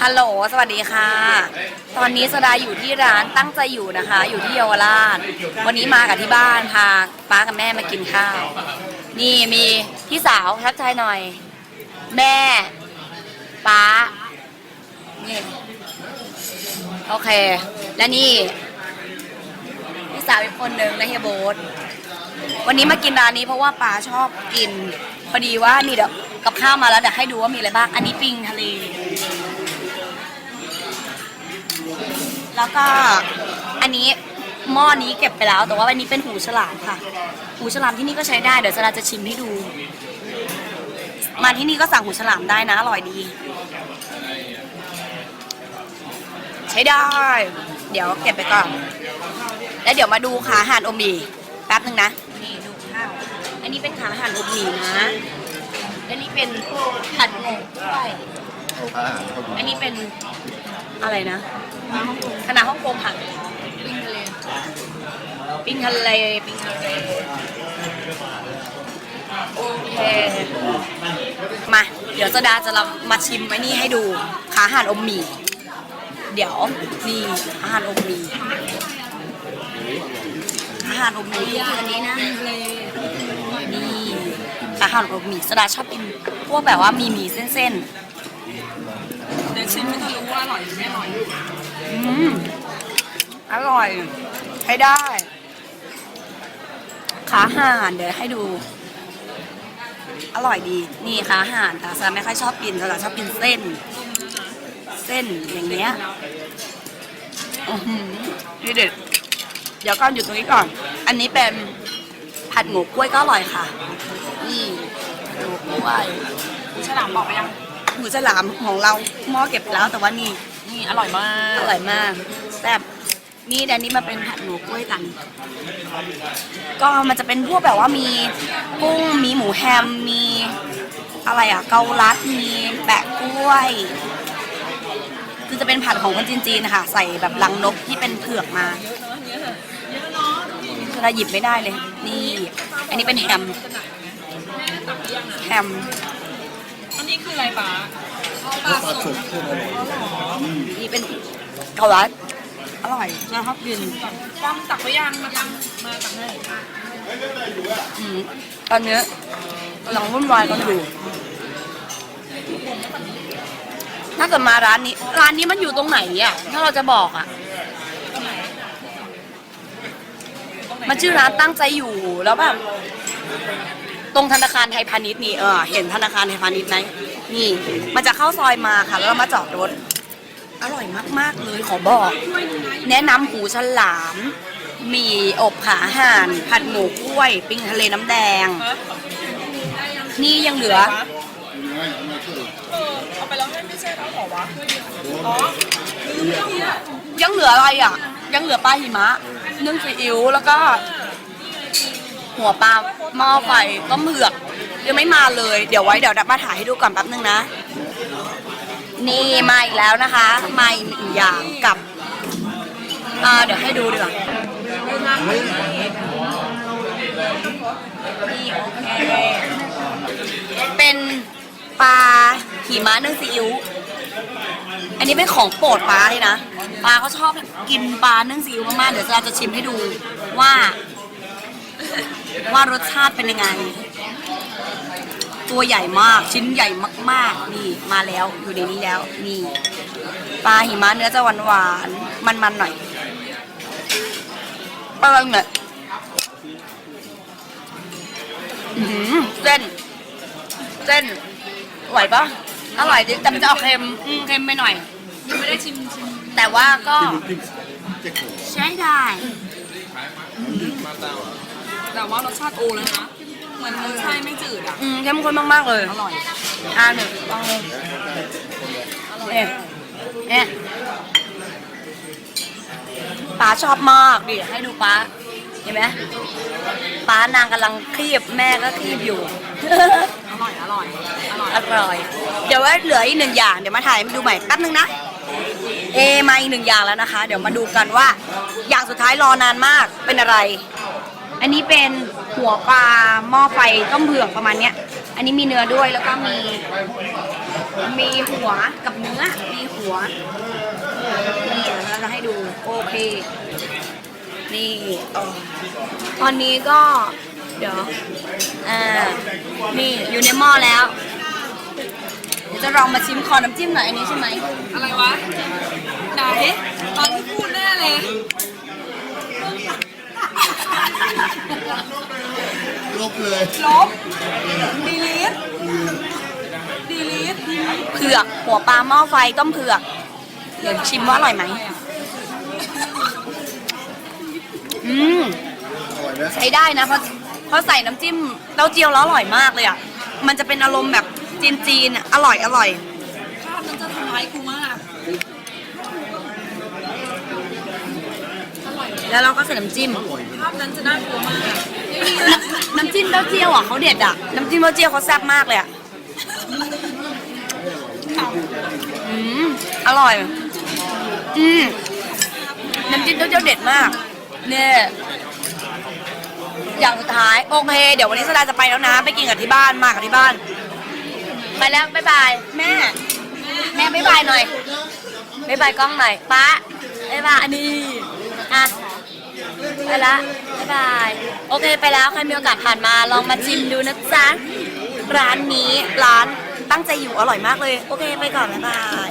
ฮัลโหล สวัสดีค่ะ ตอนนี้สดาอยู่ที่ร้านตั้งใจอยู่นะคะ อยู่ที่เยาวราช วันนี้มากับที่บ้านพาป้ากับแม่มากินข้าว นี่มีพี่สาวทักทายหน่อย แม่ ป้า นี่ โอเค และนี่ พี่สาวอีกคนหนึ่งและเฮียโบ๊ทวันนี้มากินร้านนี้เพราะว่าป้าชอบกิน พอดีว่ามีเดี๋ยว กับข้าวมาแล้วเดี๋ยวให้ดูว่ามีอะไรบ้าง อันนี้ปิงทะเล แล้วก็อันนี้หม้อนี้เก็บไปแล้ว แต่ว่าอันนี้เป็นหูฉลามค่ะ หูฉลามที่นี่ก็ใช้ได้เดี๋ยวสราจะชิมให้ดู มาที่นี่ก็สั่งหูฉลามได้นะอร่อยดี ใช้ได้ เดี๋ยวเก็บไปก่อน แล้วเดี๋ยวมาดูขาห่านอมบีแป๊บนึงนะนี่ดูข้าวอันนี้เป็นขาห่านอมบีนะ และนี่เป็นผัดหมูด้วยอันนี้เป็นอะไรนะคณะฮ่องกงผัดปิ้งทะเลปิ้งทะเลปิ้งทะเลโอเคมา เดี๋ยวจะดาจะเรามาชิมไว้นี่ให้ดูขาห่านอมหมี่เดี๋ยวนี่อาหารอมหมี่อาหารอมหมี่คืออันนี้นะนี่ อาหารอมหมี่สดาชอบกินพวกแบบว่ามีหมี่เส้นเดี๋ยวชิมไม่ต้องรู้ว่าอร่อยหรือไม่อร่อยๆอืมอร่อยใช้ได้ ขาห่านเดี๋ยวให้ดู อร่อยดี นี่ขาห่านแต่สดาไม่ค่อยชอบกินสดาชอบกินเส้น เส้นอย่างเงี้ยอือหือนี่เด็ดเดี๋ยวก่อนอยู่ตรงนี้ก่อน อันนี้เป็น ผัดหมูกล้วยก็อร่อยค่ะ นี่หมูกล้วยฉลามบอกไปยังหมูฉลามของเราหม้อเก็บแล้วแต่ว่านี่นี่อร่อยมากอร่อยมากแซ่บนี่แดนนี้มาเป็นผัดหมูกล้วยกัน ก็มันจะเป็นพวกแบบว่ามีกุ้งมีหมูแฮมมีอะไรอะเกาลัดมีแปะกล้วยคือจะเป็นผัดของคนจีนๆนะคะใส่แบบลังนกที่เป็นเผือกมา เราหยิบไม่ได้เลย นี่ อันนี้เป็นแฮม แฮม อันนี้คืออะไรปะปลาสุกคืออร่อยนี่เป็นเกาลัดอร่อยนะชอบกินป้อมตักไว้ยังมาทำมาตักให้อืมตอนเนี้ยกำลังวุ่นวายกันอยู่ถ้าเกิดมาร้านนี้ ร้านนี้มันอยู่ตรงไหนอะ ถ้าเราจะบอกอะ มันชื่อร้านตั้งใจอยู่แล้วแบบตรงธนาคารไทยพาณิชย์นี่เออเห็นธนาคารไทยพาณิชย์ไหมนี่ มันจะเข้าซอยมาค่ะ แล้วเรามาจอดรถ อร่อยมาก ๆ เลยขอบอก แนะนำหูฉลามมีอบขาห่าน ผัดหมูกล้วย ปิ้งทะเลน้ำแดงฮะนี่ยังเหลือ เออเอาไปแล้วไม่ไม่ใช่เขาเหรอวะอ๋อลืมแล้วเนี่ยยังเหลืออะไรอะ ยังเหลือปลาหิมะ นึ่งซีอิ๊วแล้วก็ หัวปลาหม้อไฟต้มเผือกยังไม่มาเลย เดี๋ยวไว้เดี๋ยวมาถ่ายให้ดูก่อนแป๊บนึงนะ นี่มาอีกแล้วนะคะมาอีกหนึ่งอย่างกับอ่าเดี๋ยวให้ดูดีกว่านี่โอเคเป็นปลาหิมะนึ่งซีอิ๊วอันนี้เป็นของโปรดป้าเลยนะ ป้าเขาชอบกินปลานึ่งซีอิ๊วมากๆ เดี๋ยวเราจะชิมให้ดูว่า ว่ารสชาติเป็นยังไง ตัวใหญ่มากชิ้นใหญ่มากๆ นี่มาแล้วอยู่ในนี้แล้ว นี่ ปลาหิมะเนื้อจะหวานหวานๆมันๆหน่อยเปิ้งเนี่ยหือเส้น เส้นไหวปะอร่อยดิแต่มันจะออกเค็มเค็มไปหน่อยยังไม่ได้ชิม แต่ว่าก็จิ้มเจ๊กโใช้ได้ แต่ว่ารสชาติโอเลยนะ เหมือนมันใช่ไม่จืดอะ อืมเข้มข้นมาก ๆ เลย อร่อย อ่าหนึ่งลองเลยเนี่ยเนี่ยป้าชอบมากดิให้ดูป้าเห็นไหมป้านางกำลังคีบแม่ก็คีบอยู่ อร่อย อร่อย อร่อย อร่อย เดี๋ยวว่าเหลืออีกหนึ่งอย่าง เดี๋ยวมาถ่ายมาดูใหม่แป๊บนึงนะ เอมาอีกหนึ่งอย่างแล้วนะคะ เดี๋ยวมาดูกันว่า อย่างสุดท้ายรอนานมากเป็นอะไร อันนี้เป็นหัวปลาหม้อไฟต้มเผือกประมาณเนี้ย อันนี้มีเนื้อด้วยแล้วก็มี มีหัวกับเนื้อ มีหัวนี่เดี๋ยวเราจะให้ดูโอเค นี่เออตอนนี้ก็ เดี๋ยว อ่า นี่อยู่ในหม้อแล้ว จะลองมาชิมคอน้ำจิ้มหน่อยอันนี้ใช่ไหมอะไรวะ ไหน ตอนที่พูดแน่เลย ลบเลยลบดีลิทดีลิทเผือกหัวปลาหม้อไฟต้มเผือกเดี๋ยวชิมว่าอร่อยไหมอืมอร่อยไหมใช้ได้นะเพราะเพราะใส่น้ำจิ้มเต้าเจี้ยวแล้วอร่อยมากเลยอะ มันจะเป็นอารมณ์แบบ จีนๆอะอร่อยอร่อยภาพนั้นจะทำร้ายกูมากแล้วเราก็ใส่น้ำจิ้ม ภาพนั้นจะน่ากลัวมากน้ำจิ้มเต้าเจี้ยวอะเขาเด็ดอะ น้ำจิ้มเต้าเจี้ยวเขาแซ่บมากเลยอะอืมอร่อย อืมน้ำจิ้มเต้าเจี้ยวเด็ดมาก เนี่ยอย่างสุดท้ายโอเค เดี๋ยววันนี้สดาจะไปแล้วนะ ไปกินกับที่บ้านมากับที่บ้าน ไปแล้วบ๊ายบาย แม่ แม่บ๊ายบายหน่อยบ๊ายบายกล้องหน่อยป้าบ๊ายบายอันนี้อะไปละบ๊ายบาย โอเคไปแล้ว ใครมีโอกาสผ่านมาลองมาชิมดูนะจ๊ะ ร้านนี้ร้านตั้งใจอยู่อร่อยมากเลย โอเคไปก่อนบ๊ายบาย